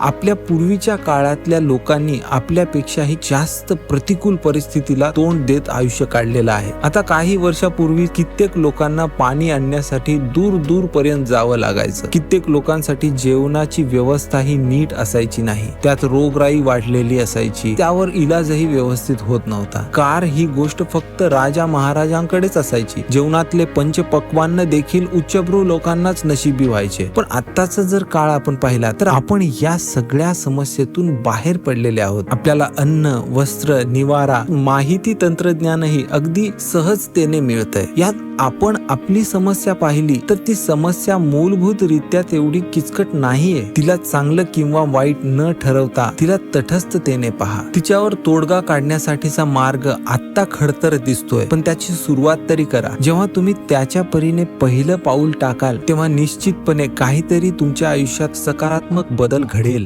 आपल्या पूर्वीच्या काळातल्या लोकांनी आपल्यापेक्षाही जास्त प्रतिकूल परिस्थितीला तोंड देत आयुष्य काढलेलं आहे. आता काही वर्षापूर्वी कित्येक लोकांना पाणी आणण्यासाठी दूर दूर पर्यंत जावं लागायचं. कित्येक लोकांसाठी जेवणाची व्यवस्था ही नीट असायची नाही. त्यात रोगराई वाढलेली असायची. त्यावर इलाजही व्यवस्थित होत नव्हता. कार ही गोष्ट फक्त राजा महाराजांकडेच असायची. जेवणातले पंचपक्वान्न देखील उच्चभ्रू लोकांनाच नशिबी व्हायचे. पण आत्ताचा जर काळ आपण पाहिला तर आपण या सगळ्या समस्येतून बाहेर पडलेले आहोत. आपल्याला अन्न वस्त्र निवारा माहिती तंत्रज्ञानही अगदी सहजतेने मिळतंय. यात आपण आपली समस्या पाहिली तर ती समस्या मूलभूतरित्या तेवढी किचकट नाहीये. तिला चांगलं किंवा वाईट न ठरवता तिला तटस्थतेने पहा. तिच्यावर तोडगा काढण्यासाठीचा मार्ग आत्ता खडतर दिसतोय पण त्याची सुरुवात तरी करा. जेव्हा तुम्ही त्याच्या परीने पहिलं पाऊल टाकाल तेव्हा निश्चितपणे काहीतरी तुमच्या आयुष्यात सकारात्मक बदल घडेल.